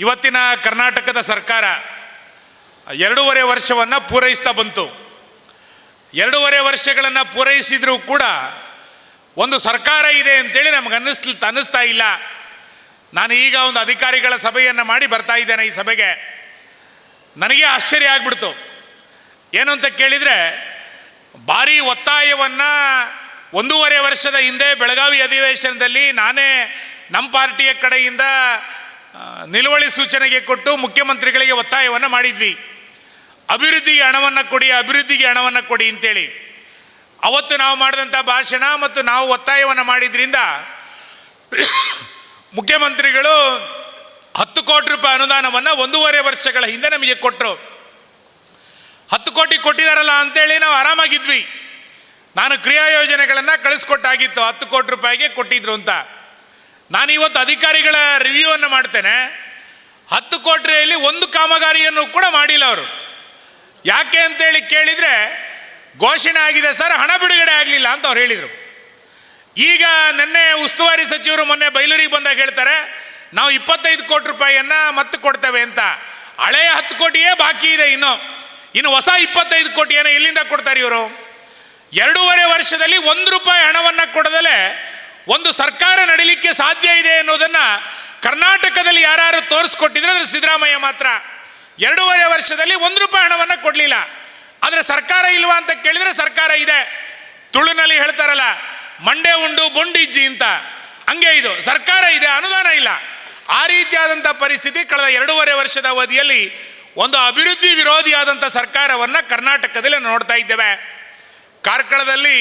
ಇವತ್ತಿನ ಕರ್ನಾಟಕದ ಸರ್ಕಾರ ಎರಡೂವರೆ ವರ್ಷವನ್ನು ಪೂರೈಸ್ತಾ ಬಂತು. ಎರಡೂವರೆ ವರ್ಷಗಳನ್ನು ಪೂರೈಸಿದರೂ ಕೂಡ ಒಂದು ಸರ್ಕಾರ ಇದೆ ಅಂತೇಳಿ ನಮ್ಗೆ ಅನ್ನಿಸ್ ಅನ್ನಿಸ್ತಾ ಇಲ್ಲ. ನಾನು ಈಗ ಒಂದು ಅಧಿಕಾರಿಗಳ ಸಭೆಯನ್ನು ಮಾಡಿ ಬರ್ತಾ ಇದ್ದೇನೆ ಈ ಸಭೆಗೆ. ನನಗೆ ಆಶ್ಚರ್ಯ ಆಗ್ಬಿಡ್ತು. ಏನು ಅಂತ ಕೇಳಿದರೆ, ಭಾರೀ ಒತ್ತಾಯವನ್ನು ಒಂದೂವರೆ ವರ್ಷದ ಹಿಂದೆ ಬೆಳಗಾವಿ ಅಧಿವೇಶನದಲ್ಲಿ ನಾನೇ ನಮ್ಮ ಪಾರ್ಟಿಯ ಕಡೆಯಿಂದ ನಿಲುವಳಿ ಸೂಚನೆಗೆ ಕೊಟ್ಟು ಮುಖ್ಯಮಂತ್ರಿಗಳಿಗೆ ಒತ್ತಾಯವನ್ನು ಮಾಡಿದ್ವಿ. ಅಭಿವೃದ್ಧಿಗೆ ಹಣವನ್ನು ಕೊಡಿ, ಅಭಿವೃದ್ಧಿಗೆ ಹಣವನ್ನು ಕೊಡಿ ಅಂತೇಳಿ. ಅವತ್ತು ನಾವು ಮಾಡಿದಂಥ ಭಾಷಣ ಮತ್ತು ನಾವು ಒತ್ತಾಯವನ್ನು ಮಾಡಿದ್ರಿಂದ ಮುಖ್ಯಮಂತ್ರಿಗಳು ಹತ್ತು ಕೋಟಿ ರೂಪಾಯಿ ಅನುದಾನವನ್ನು ಒಂದೂವರೆ ವರ್ಷಗಳ ಹಿಂದೆ ನಮಗೆ ಕೊಟ್ಟರು ಹತ್ತು ಕೋಟಿ ಕೊಟ್ಟಿದಾರಲ್ಲ ಅಂತೇಳಿ ನಾವು ಆರಾಮಾಗಿದ್ವಿ. ನಾನು ಕ್ರಿಯಾ ಯೋಜನೆಗಳನ್ನು ಕಳಿಸ್ಕೊಟ್ಟಾಗಿತ್ತು. ಹತ್ತು ಕೋಟಿ ರೂಪಾಯಿಗೆ ಕೊಟ್ಟಿದ್ರು ಅಂತ. ನಾನು ಇವತ್ತು ಅಧಿಕಾರಿಗಳ ರಿವ್ಯೂವನ್ನು ಮಾಡ್ತೇನೆ. ಹತ್ತು ಕೋಟಿಯಲ್ಲಿ ಒಂದು ಕಾಮಗಾರಿಯನ್ನು ಕೂಡ ಮಾಡಿಲ್ಲ ಅವರು. ಯಾಕೆ ಅಂತೇಳಿ ಕೇಳಿದರೆ, ಘೋಷಣೆ ಆಗಿದೆ ಸರ್, ಹಣ ಬಿಡುಗಡೆ ಆಗಲಿಲ್ಲ ಅಂತ ಅವ್ರು ಹೇಳಿದರು. ಈಗ ನಿನ್ನೆ ಉಸ್ತುವಾರಿ ಸಚಿವರು ಮೊನ್ನೆ ಬೈಲೂರಿಗೆ ಬಂದಾಗ ಹೇಳ್ತಾರೆ, ನಾವು ಇಪ್ಪತ್ತೈದು ಕೋಟಿ ರೂಪಾಯಿಯನ್ನು ಮತ್ತೆ ಕೊಡ್ತೇವೆ ಅಂತ. ಹಳೆಯ ಹತ್ತು ಕೋಟಿಯೇ ಬಾಕಿ ಇದೆ ಇನ್ನು. ಇನ್ನು ಹೊಸ ಇಪ್ಪತ್ತೈದು ಕೋಟಿಯನ್ನು ಎಲ್ಲಿಂದ ಕೊಡ್ತಾರೆ ಇವರು? ಎರಡೂವರೆ ವರ್ಷದಲ್ಲಿ ಒಂದು ರೂಪಾಯಿ ಹಣವನ್ನು ಕೊಡದಲೆ ಒಂದು ಸರ್ಕಾರ ನಡೀಲಿಕ್ಕೆ ಸಾಧ್ಯ ಇದೆ ಅನ್ನೋದನ್ನ ಕರ್ನಾಟಕದಲ್ಲಿ ಯಾರು ತೋರಿಸ್ಕೊಟ್ಟಿದ್ರೆ ಅದು ಸಿದ್ದರಾಮಯ್ಯ ಮಾತ್ರ. ಎರಡೂವರೆ ವರ್ಷದಲ್ಲಿ ಒಂದು ರೂಪಾಯಿ ಹಣವನ್ನು ಕೊಡಲಿಲ್ಲ. ಆದರೆ ಸರ್ಕಾರ ಇಲ್ವಾ ಅಂತ ಕೇಳಿದ್ರೆ ಸರ್ಕಾರ ಇದೆ. ತುಳುನಲ್ಲಿ ಹೇಳ್ತಾರಲ್ಲ, ಮಂಡೆ ಉಂಡು ಬೊಂಡಿಜ್ಜಿ ಅಂತ. ಹಂಗೆ ಇದು, ಸರ್ಕಾರ ಇದೆ, ಅನುದಾನ ಇಲ್ಲ. ಆ ರೀತಿಯಾದಂಥ ಪರಿಸ್ಥಿತಿ ಕಳೆದ ಎರಡೂವರೆ ವರ್ಷದ ಅವಧಿಯಲ್ಲಿ ಒಂದು ಅಭಿವೃದ್ಧಿ ವಿರೋಧಿಯಾದಂಥ ಸರ್ಕಾರವನ್ನು ಕರ್ನಾಟಕದಲ್ಲಿ ನೋಡ್ತಾ ಇದ್ದೇವೆ. ಕಾರ್ಕಳದಲ್ಲಿ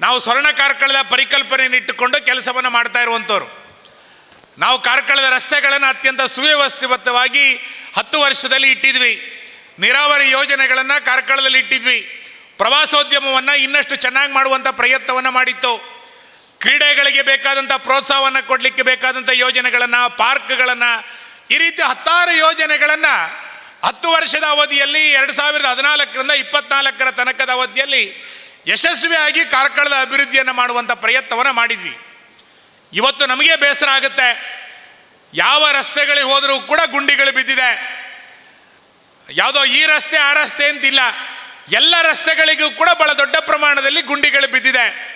ನಾವು ಸ್ವರ್ಣ ಕಾರ್ಕಳದ ಪರಿಕಲ್ಪನೆಯನ್ನು ಇಟ್ಟುಕೊಂಡು ಕೆಲಸವನ್ನು ಮಾಡ್ತಾ ಇರುವಂಥವ್ರು. ನಾವು ಕಾರ್ಕಳದ ರಸ್ತೆಗಳನ್ನು ಅತ್ಯಂತ ಸುವ್ಯವಸ್ಥಿತವಾಗಿ ಹತ್ತು ವರ್ಷದಲ್ಲಿ ಇಟ್ಟಿದ್ವಿ. ನೀರಾವರಿ ಯೋಜನೆಗಳನ್ನು ಕಾರ್ಕಳದಲ್ಲಿ ಇಟ್ಟಿದ್ವಿ. ಪ್ರವಾಸೋದ್ಯಮವನ್ನು ಇನ್ನಷ್ಟು ಚೆನ್ನಾಗಿ ಮಾಡುವಂಥ ಪ್ರಯತ್ನವನ್ನು ಮಾಡಿತ್ತು. ಕ್ರೀಡೆಗಳಿಗೆ ಬೇಕಾದಂಥ ಪ್ರೋತ್ಸಾಹವನ್ನು ಕೊಡಲಿಕ್ಕೆ ಬೇಕಾದಂಥ ಯೋಜನೆಗಳನ್ನು, ಪಾರ್ಕ್ಗಳನ್ನು, ಈ ರೀತಿ ಹತ್ತಾರು ಯೋಜನೆಗಳನ್ನು ಹತ್ತು ವರ್ಷದ ಅವಧಿಯಲ್ಲಿ ಎರಡು ಸಾವಿರದ ಹದಿನಾಲ್ಕರಿಂದ ಇಪ್ಪತ್ನಾಲ್ಕರ ತನಕದ ಅವಧಿಯಲ್ಲಿ ಯಶಸ್ವಿಯಾಗಿ ಕಾರ್ಕಳದ ಅಭಿವೃದ್ಧಿಯನ್ನು ಮಾಡುವಂಥ ಪ್ರಯತ್ನವನ್ನು ಮಾಡಿದ್ವಿ. ಇವತ್ತು ನಮಗೆ ಬೇಸರ ಆಗುತ್ತೆ. ಯಾವ ರಸ್ತೆಗಳಿಗೆ ಹೋದರೂ ಕೂಡ ಗುಂಡಿಗಳು ಬಿದ್ದಿದೆ. ಯಾವುದೋ ಈ ರಸ್ತೆ, ಆ ರಸ್ತೆ ಅಂತಿಲ್ಲ. ಎಲ್ಲ ರಸ್ತೆಗಳಿಗೂ ಕೂಡ ಬಹಳ ದೊಡ್ಡ ಪ್ರಮಾಣದಲ್ಲಿ ಗುಂಡಿಗಳು ಬಿದ್ದಿದೆ.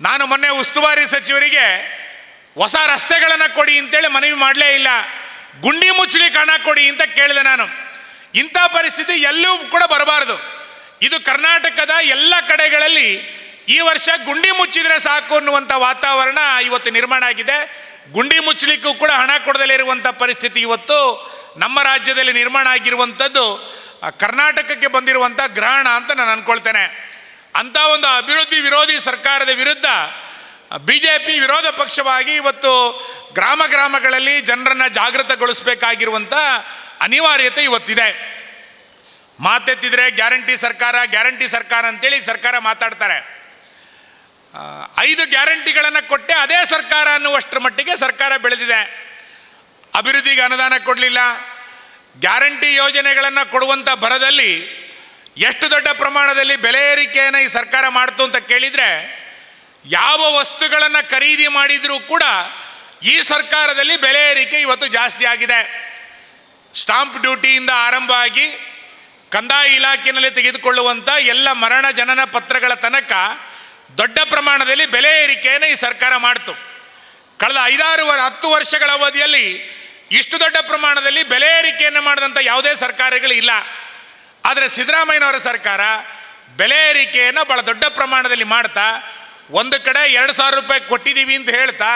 ನಾನು ಮೊನ್ನೆ ಉಸ್ತುವಾರಿ ಸಚಿವರಿಗೆ ಹೊಸ ರಸ್ತೆಗಳನ್ನು ಕೊಡಿ ಅಂತೇಳಿ ಮನವಿ ಮಾಡಲೇ ಇಲ್ಲ. ಗುಂಡಿ ಮುಚ್ಚಲಿ ಹಣ ಕೊಡಿ ಅಂತ ಕೇಳಿದೆ ನಾನು. ಇಂಥ ಪರಿಸ್ಥಿತಿ ಎಲ್ಲೂ ಕೂಡ ಬರಬಾರದು. ಇದು ಕರ್ನಾಟಕದ ಎಲ್ಲ ಕಡೆಗಳಲ್ಲಿ ಈ ವರ್ಷ ಗುಂಡಿ ಮುಚ್ಚಿದ್ರೆ ಸಾಕು ಅನ್ನುವಂಥ ವಾತಾವರಣ ಇವತ್ತು ನಿರ್ಮಾಣ ಆಗಿದೆ. ಗುಂಡಿ ಮುಚ್ಚಲಿಕ್ಕೂ ಕೂಡ ಹಣ ಕೊಡದಲೇ ಇರುವಂಥ ಪರಿಸ್ಥಿತಿ ಇವತ್ತು ನಮ್ಮ ರಾಜ್ಯದಲ್ಲಿ ನಿರ್ಮಾಣ ಆಗಿರುವಂಥದ್ದು ಕರ್ನಾಟಕಕ್ಕೆ ಬಂದಿರುವಂಥ ಗ್ರಹಣ ಅಂತ ನಾನು ಅಂದ್ಕೊಳ್ತೇನೆ ಅಂಥ ಒಂದು ಅಭಿವೃದ್ಧಿ ವಿರೋಧಿ ಸರ್ಕಾರದ ವಿರುದ್ಧ ಬಿ ಜೆ ಪಿ ವಿರೋಧ ಪಕ್ಷವಾಗಿ ಇವತ್ತು ಗ್ರಾಮ ಗ್ರಾಮಗಳಲ್ಲಿ ಜನರನ್ನು ಜಾಗೃತಗೊಳಿಸಬೇಕಾಗಿರುವಂಥ ಅನಿವಾರ್ಯತೆ ಇವತ್ತಿದೆ. ಮಾತೆತ್ತಿದ್ರೆ ಗ್ಯಾರಂಟಿ ಸರ್ಕಾರ ಗ್ಯಾರಂಟಿ ಸರ್ಕಾರ ಅಂತೇಳಿ ಸರ್ಕಾರ ಮಾತಾಡ್ತಾರೆ. ಐದು ಗ್ಯಾರಂಟಿಗಳನ್ನು ಕೊಟ್ಟೆ ಅದೇ ಸರ್ಕಾರ ಅನ್ನುವಷ್ಟರ ಮಟ್ಟಿಗೆ ಸರ್ಕಾರ ಬೆಳೆದಿದೆ. ಅಭಿವೃದ್ಧಿಗೆ ಅನುದಾನ ಕೊಡಲಿಲ್ಲ. ಗ್ಯಾರಂಟಿ ಯೋಜನೆಗಳನ್ನು ಕೊಡುವಂಥ ಭರದಲ್ಲಿ ಎಷ್ಟು ದೊಡ್ಡ ಪ್ರಮಾಣದಲ್ಲಿ ಬೆಲೆ ಏರಿಕೆಯನ್ನು ಈ ಸರ್ಕಾರ ಮಾಡ್ತು ಅಂತ ಕೇಳಿದರೆ ಯಾವ ವಸ್ತುಗಳನ್ನು ಖರೀದಿ ಮಾಡಿದರೂ ಕೂಡ ಈ ಸರ್ಕಾರದಲ್ಲಿ ಬೆಲೆ ಏರಿಕೆ ಇವತ್ತು ಜಾಸ್ತಿ ಆಗಿದೆ. ಸ್ಟಾಂಪ್ ಡ್ಯೂಟಿಯಿಂದ ಆರಂಭ ಆಗಿ ಕಂದಾಯ ಇಲಾಖೆಯಲ್ಲಿ ತೆಗೆದುಕೊಳ್ಳುವಂಥ ಎಲ್ಲ ಮರಣ ಜನನ ಪತ್ರಗಳ ತನಕ ದೊಡ್ಡ ಪ್ರಮಾಣದಲ್ಲಿ ಬೆಲೆ ಏರಿಕೆಯನ್ನು ಈ ಸರ್ಕಾರ ಮಾಡಿತು. ಕಳೆದ ಐದಾರು ಹತ್ತು ವರ್ಷಗಳ ಅವಧಿಯಲ್ಲಿ ಇಷ್ಟು ದೊಡ್ಡ ಪ್ರಮಾಣದಲ್ಲಿ ಬೆಲೆ ಏರಿಕೆಯನ್ನು ಮಾಡಿದಂಥ ಯಾವುದೇ ಸರ್ಕಾರಗಳು ಇಲ್ಲ. ಆದರೆ ಸಿದ್ದರಾಮಯ್ಯನವರ ಸರ್ಕಾರ ಬೆಲೆ ಏರಿಕೆಯನ್ನು ಭಾಳ ದೊಡ್ಡ ಪ್ರಮಾಣದಲ್ಲಿ ಮಾಡ್ತಾ, ಒಂದು ಕಡೆ ಎರಡು ಸಾವಿರ ರೂಪಾಯಿ ಕೊಟ್ಟಿದ್ದೀವಿ ಅಂತ ಹೇಳ್ತಾ,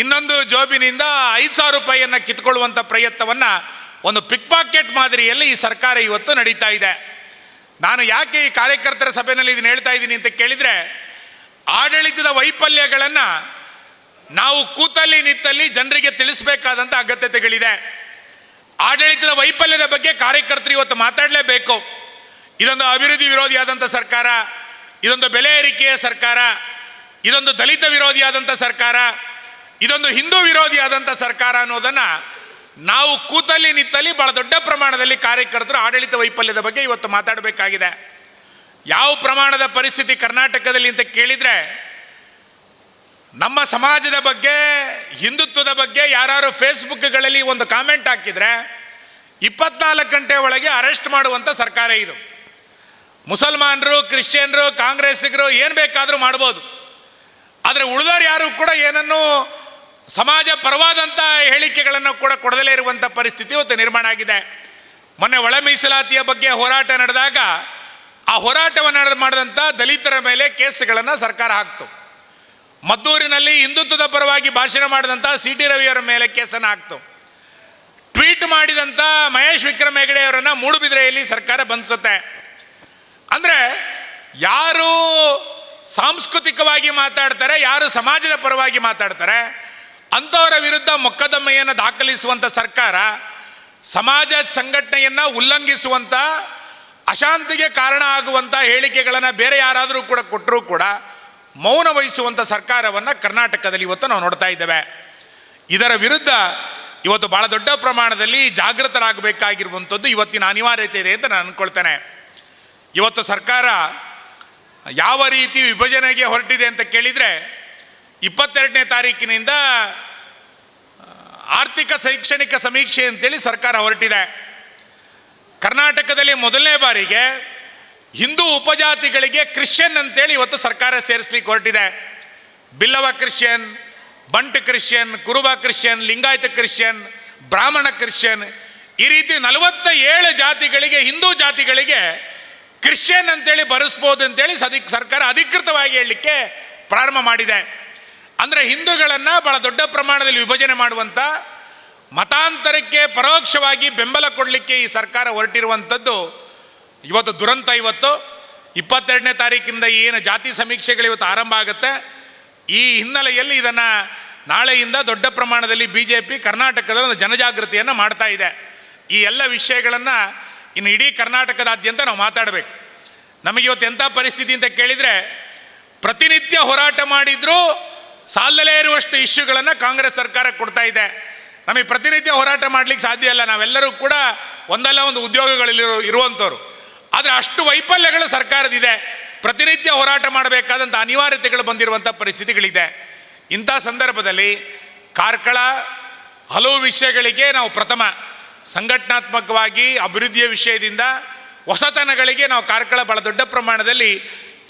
ಇನ್ನೊಂದು ಜೋಬಿನಿಂದ ಐದು ಸಾವಿರ ರೂಪಾಯಿಯನ್ನು ಕಿತ್ಕೊಳ್ಳುವಂಥ ಪ್ರಯತ್ನವನ್ನು ಒಂದು ಪಿಕ್ ಪಾಕೆಟ್ ಮಾದರಿಯಲ್ಲಿ ಈ ಸರ್ಕಾರ ಇವತ್ತು ನಡೀತಾ ಇದೆ. ನಾನು ಯಾಕೆ ಈ ಕಾರ್ಯಕರ್ತರ ಸಭೆಯಲ್ಲಿ ಇದನ್ನು ಹೇಳ್ತಾ ಇದ್ದೀನಿ ಅಂತ ಕೇಳಿದರೆ, ಆಡಳಿತದ ವೈಫಲ್ಯಗಳನ್ನು ನಾವು ಕೂತಲ್ಲಿ ನಿತ್ತಲ್ಲಿ ಜನರಿಗೆ ತಿಳಿಸಬೇಕಾದಂಥ ಅಗತ್ಯತೆಗಳಿದೆ. ಆಡಳಿತದ ವೈಫಲ್ಯದ ಬಗ್ಗೆ ಕಾರ್ಯಕರ್ತರು ಇವತ್ತು ಮಾತಾಡಲೇಬೇಕು. ಇದೊಂದು ಅಭಿವೃದ್ಧಿ ವಿರೋಧಿಯಾದಂಥ ಸರ್ಕಾರ, ಇದೊಂದು ಬೆಲೆ ಏರಿಕೆಯ ಸರ್ಕಾರ, ಇದೊಂದು ದಲಿತ ವಿರೋಧಿಯಾದಂಥ ಸರ್ಕಾರ, ಇದೊಂದು ಹಿಂದೂ ವಿರೋಧಿಯಾದಂಥ ಸರ್ಕಾರ ಅನ್ನೋದನ್ನು ನಾವು ಕೂತಲ್ಲಿ ನಿಂತಲ್ಲಿ ಬಹಳ ದೊಡ್ಡ ಪ್ರಮಾಣದಲ್ಲಿ ಕಾರ್ಯಕರ್ತರು ಆಡಳಿತ ವೈಫಲ್ಯದ ಬಗ್ಗೆ ಇವತ್ತು ಮಾತಾಡಬೇಕಾಗಿದೆ. ಯಾವ ಪ್ರಮಾಣದ ಪರಿಸ್ಥಿತಿ ಕರ್ನಾಟಕದಲ್ಲಿ ಅಂತ ಕೇಳಿದರೆ, ನಮ್ಮ ಸಮಾಜದ ಬಗ್ಗೆ, ಹಿಂದುತ್ವದ ಬಗ್ಗೆ ಯಾರು ಫೇಸ್ಬುಕ್ಗಳಲ್ಲಿ ಒಂದು ಕಾಮೆಂಟ್ ಹಾಕಿದ್ರೆ, ಇಪ್ಪತ್ನಾಲ್ಕು ಗಂಟೆ ಒಳಗೆ ಅರೆಸ್ಟ್ ಮಾಡುವಂಥ ಸರ್ಕಾರ ಇದು. ಮುಸಲ್ಮಾನರು, ಕ್ರಿಶ್ಚಿಯನ್ರು, ಕಾಂಗ್ರೆಸ್ಸಿಗರು ಏನು ಬೇಕಾದರೂ ಮಾಡ್ಬೋದು. ಆದರೆ ಉಳಿದವರು ಯಾರು ಕೂಡ ಏನನ್ನು ಸಮಾಜ ಪರವಾದಂಥ ಹೇಳಿಕೆಗಳನ್ನು ಕೂಡ ಕೊಡದಲೇ ಇರುವಂಥ ಪರಿಸ್ಥಿತಿ ಇವತ್ತು ನಿರ್ಮಾಣ ಆಗಿದೆ. ಮೊನ್ನೆ ಒಳ ಮೀಸಲಾತಿಯ ಬಗ್ಗೆ ಹೋರಾಟ ನಡೆದಾಗ ಆ ಹೋರಾಟವನ್ನು ಮಾಡಿದಂಥ ದಲಿತರ ಮೇಲೆ ಕೇಸ್ಗಳನ್ನು ಸರ್ಕಾರ ಹಾಕ್ತು. ಮದ್ದೂರಿನಲ್ಲಿ ಹಿಂದುತ್ವದ ಪರವಾಗಿ ಭಾಷಣ ಮಾಡಿದಂಥ ಸಿ ಟಿ ರವಿಯವರ ಮೇಲೆ ಕೇಸನ್ನು ಹಾಕ್ತು. ಟ್ವೀಟ್ ಮಾಡಿದಂಥ ಮಹೇಶ್ ವಿಕ್ರಮ್ ಹೆಗಡೆ ಅವರನ್ನು ಮೂಡುಬಿದಿರೆಯಲ್ಲಿ ಸರ್ಕಾರ ಬಂಧಿಸುತ್ತೆ. ಅಂದರೆ ಯಾರು ಸಾಂಸ್ಕೃತಿಕವಾಗಿ ಮಾತಾಡ್ತಾರೆ, ಯಾರು ಸಮಾಜದ ಪರವಾಗಿ ಮಾತಾಡ್ತಾರೆ ಅಂಥವರ ವಿರುದ್ಧ ಮೊಕದ್ದಮೆಯನ್ನು ದಾಖಲಿಸುವಂಥ ಸರ್ಕಾರ, ಸಮಾಜ ಸಂಘಟನೆಯನ್ನು ಉಲ್ಲಂಘಿಸುವಂಥ, ಅಶಾಂತಿಗೆ ಕಾರಣ ಆಗುವಂಥ ಹೇಳಿಕೆಗಳನ್ನು ಬೇರೆ ಯಾರಾದರೂ ಕೂಡ ಕೊಟ್ಟರೂ ಕೂಡ ಮೌನ ವಹಿಸುವಂಥ ಸರ್ಕಾರವನ್ನು ಕರ್ನಾಟಕದಲ್ಲಿ ಇವತ್ತು ನಾವು ನೋಡ್ತಾ ಇದ್ದೇವೆ. ಇದರ ವಿರುದ್ಧ ಇವತ್ತು ಭಾಳ ದೊಡ್ಡ ಪ್ರಮಾಣದಲ್ಲಿ ಜಾಗೃತರಾಗಬೇಕಾಗಿರುವಂಥದ್ದು ಇವತ್ತಿನ ಅನಿವಾರ್ಯತೆ ಇದೆ ಅಂತ ನಾನು ಅಂದ್ಕೊಳ್ತೇನೆ ಇವತ್ತು ಸರ್ಕಾರ ಯಾವ ರೀತಿ ವಿಭಜನೆಗೆ ಹೊರಟಿದೆ ಅಂತ ಕೇಳಿದರೆ ಇಪ್ಪತ್ತೆರಡನೇ ತಾರೀಕಿನಿಂದ ಆರ್ಥಿಕ ಶೈಕ್ಷಣಿಕ ಸಮೀಕ್ಷೆ ಅಂತೇಳಿ ಸರ್ಕಾರ ಹೊರಟಿದೆ. ಕರ್ನಾಟಕದಲ್ಲಿ ಮೊದಲನೇ ಬಾರಿಗೆ ಹಿಂದೂ ಉಪಜಾತಿಗಳಿಗೆ ಕ್ರಿಶ್ಚಿಯನ್ ಅಂತೇಳಿ ಇವತ್ತು ಸರ್ಕಾರ ಸೇರಿಸ್ಲಿಕ್ಕೆ ಹೊರಟಿದೆ. Billava Christian, Bunt Christian, Kuruba Christian, Lingayat Christian, Brahmin Christian ಈ ರೀತಿ ನಲವತ್ತ ಏಳು ಜಾತಿಗಳಿಗೆ, ಹಿಂದೂ ಜಾತಿಗಳಿಗೆ ಕ್ರಿಶ್ಚಿಯನ್ ಅಂತೇಳಿ ಬರೆಸ್ಬೋದು ಅಂತೇಳಿ ಸದಿ, ಸರ್ಕಾರ ಅಧಿಕೃತವಾಗಿ ಹೇಳಲಿಕ್ಕೆ ಪ್ರಾರಂಭ ಮಾಡಿದೆ. ಅಂದರೆ ಹಿಂದೂಗಳನ್ನು ಬಹಳ ದೊಡ್ಡ ಪ್ರಮಾಣದಲ್ಲಿ ವಿಭಜನೆ ಮಾಡುವಂಥ ಮತಾಂತರಕ್ಕೆ ಪರೋಕ್ಷವಾಗಿ ಬೆಂಬಲ ಕೊಡಲಿಕ್ಕೆ ಈ ಸರ್ಕಾರ ಹೊರಟಿರುವಂಥದ್ದು ಇವತ್ತು ದುರಂತ ಇವತ್ತು. ಇಪ್ಪತ್ತೆರಡನೇ ತಾರೀಕಿಂದ ಏನು ಜಾತಿ ಸಮೀಕ್ಷೆಗಳು ಇವತ್ತು ಆರಂಭ ಆಗುತ್ತೆ. ಈ ಹಿನ್ನೆಲೆಯಲ್ಲಿ ಇದನ್ನು ನಾಳೆಯಿಂದ ದೊಡ್ಡ ಪ್ರಮಾಣದಲ್ಲಿ ಬಿ ಜೆ ಪಿ ಕರ್ನಾಟಕದ ಒಂದು ಜನಜಾಗೃತಿಯನ್ನು ಮಾಡ್ತಾ ಇದೆ. ಈ ಎಲ್ಲ ವಿಷಯಗಳನ್ನು ಇನ್ನು ಇಡೀ ಕರ್ನಾಟಕದಾದ್ಯಂತ ನಾವು ಮಾತಾಡಬೇಕು. ನಮಗೆ ಇವತ್ತು ಎಂಥ ಪರಿಸ್ಥಿತಿ ಅಂತ ಕೇಳಿದರೆ ಪ್ರತಿನಿತ್ಯ ಹೋರಾಟ ಮಾಡಿದರೂ ಸಾಲದಲ್ಲೇ ಇರುವಷ್ಟು ಇಶ್ಯೂಗಳನ್ನು ಕಾಂಗ್ರೆಸ್ ಸರ್ಕಾರ ಕೊಡ್ತಾ ಇದೆ. ನಮಗೆ ಪ್ರತಿನಿತ್ಯ ಹೋರಾಟ ಮಾಡಲಿಕ್ಕೆ ಸಾಧ್ಯ ಇಲ್ಲ. ನಾವೆಲ್ಲರೂ ಕೂಡ ಒಂದಲ್ಲ ಒಂದು ಉದ್ಯೋಗಗಳಲ್ಲಿ ಇರುವಂಥವ್ರು. ಆದರೆ ಅಷ್ಟು ವೈಫಲ್ಯಗಳು ಸರ್ಕಾರದಿದೆ. ಪ್ರತಿನಿತ್ಯ ಹೋರಾಟ ಮಾಡಬೇಕಾದಂಥ ಅನಿವಾರ್ಯತೆಗಳು ಬಂದಿರುವಂಥ ಪರಿಸ್ಥಿತಿಗಳಿದೆ. ಇಂಥ ಸಂದರ್ಭದಲ್ಲಿ ಕಾರ್ಕಳ ಹಲವು ವಿಷಯಗಳಿಗೆ ನಾವು ಪ್ರಥಮ ಸಂಘಟನಾತ್ಮಕವಾಗಿ ಅಭಿವೃದ್ಧಿಯ ವಿಷಯದಿಂದ ಹೊಸತನಗಳಿಗೆ ನಾವು ಕಾರ್ಕಳ ಬಹಳ ದೊಡ್ಡ ಪ್ರಮಾಣದಲ್ಲಿ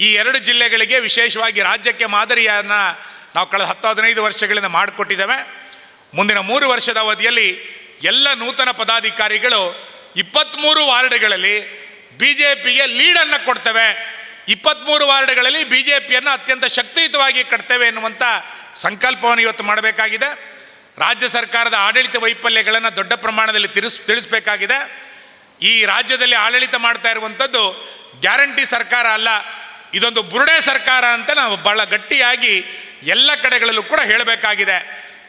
ಈ ಎರಡು ಜಿಲ್ಲೆಗಳಿಗೆ ವಿಶೇಷವಾಗಿ ರಾಜ್ಯಕ್ಕೆ ಮಾದರಿಯನ್ನು ನಾವು ಕಳೆದ ಹತ್ತು ಹದಿನೈದು ವರ್ಷಗಳಿಂದ ಮಾಡಿಕೊಟ್ಟಿದ್ದೇವೆ. ಮುಂದಿನ ಮೂರು ವರ್ಷದ ಅವಧಿಯಲ್ಲಿ ಎಲ್ಲ ನೂತನ ಪದಾಧಿಕಾರಿಗಳು ಇಪ್ಪತ್ತ್ಮೂರು ವಾರ್ಡ್ಗಳಲ್ಲಿ ಬಿ ಜೆ ಪಿಗೆ ಲೀಡನ್ನು ಕೊಡ್ತೇವೆ. ಇಪ್ಪತ್ತ್ಮೂರು ವಾರ್ಡ್ಗಳಲ್ಲಿ ಬಿ ಜೆ ಪಿಯನ್ನು ಅತ್ಯಂತ ಶಕ್ತಿಯುತವಾಗಿ ಕಟ್ತೇವೆ ಎನ್ನುವಂಥ ಸಂಕಲ್ಪವನ್ನು ಇವತ್ತು ಮಾಡಬೇಕಾಗಿದೆ. ರಾಜ್ಯ ಸರ್ಕಾರದ ಆಡಳಿತ ವೈಫಲ್ಯಗಳನ್ನು ದೊಡ್ಡ ಪ್ರಮಾಣದಲ್ಲಿ ತಿರುಸ್, ತಿಳಿಸ್ಬೇಕಾಗಿದೆ. ಈ ರಾಜ್ಯದಲ್ಲಿ ಆಡಳಿತ ಮಾಡ್ತಾ ಇರುವಂಥದ್ದು ಗ್ಯಾರಂಟಿ ಸರ್ಕಾರ ಅಲ್ಲ. ಇದೊಂದು ಬುರುಡೆ ಸರ್ಕಾರ ಅಂತ ನಾವು ಬಹಳ ಗಟ್ಟಿಯಾಗಿ ಎಲ್ಲ ಕಡೆಗಳಲ್ಲೂ ಕೂಡ ಹೇಳಬೇಕಾಗಿದೆ.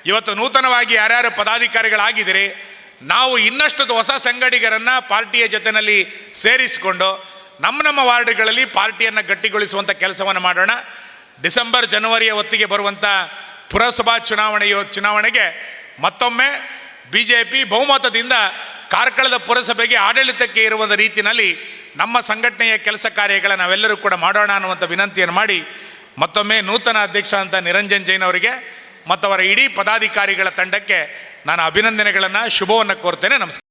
ಇವತ್ತು ನೂತನವಾಗಿ ಯಾರ್ಯಾರು ಪದಾಧಿಕಾರಿಗಳಾಗಿದ್ದೀರಿ, ನಾವು ಇನ್ನಷ್ಟು ಹೊಸ ಸಂಗಡಿಗರನ್ನು ಪಾರ್ಟಿಯ ಜೊತೆಯಲ್ಲಿ ಸೇರಿಸಿಕೊಂಡು ನಮ್ಮ ನಮ್ಮ ವಾರ್ಡ್ಗಳಲ್ಲಿ ಪಾರ್ಟಿಯನ್ನು ಗಟ್ಟಿಗೊಳಿಸುವಂಥ ಕೆಲಸವನ್ನು ಮಾಡೋಣ. ಡಿಸೆಂಬರ್, ಜನವರಿಯ ಹೊತ್ತಿಗೆ ಬರುವಂಥ ಪುರಸಭಾ ಚುನಾವಣೆಯ, ಚುನಾವಣೆಗೆ ಮತ್ತೊಮ್ಮೆ ಬಿ ಜೆ ಪಿ ಬಹುಮತದಿಂದ ಕಾರ್ಕಳದ ಪುರಸಭೆಗೆ ಆಡಳಿತಕ್ಕೆ ಇರುವ ರೀತಿಯಲ್ಲಿ ನಮ್ಮ ಸಂಘಟನೆಯ ಕೆಲಸ ಕಾರ್ಯಗಳ ನಾವೆಲ್ಲರೂ ಕೂಡ ಮಾಡೋಣ ಅನ್ನುವಂಥ ವಿನಂತಿಯನ್ನು ಮಾಡಿ ಮತ್ತೊಮ್ಮೆ ನೂತನ ಅಧ್ಯಕ್ಷ ಅಂತ ನಿರಂಜನ್ ಜೈನ್ ಅವರಿಗೆ ಮತ್ತು ಅವರ ಇಡೀ ಪದಾಧಿಕಾರಿಗಳ ತಂಡಕ್ಕೆ ನಾನು ಅಭಿನಂದನೆಗಳನ್ನು, ಶುಭವನ್ನು ಕೋರ್ತೇನೆ. ನಮಸ್ಕಾರ.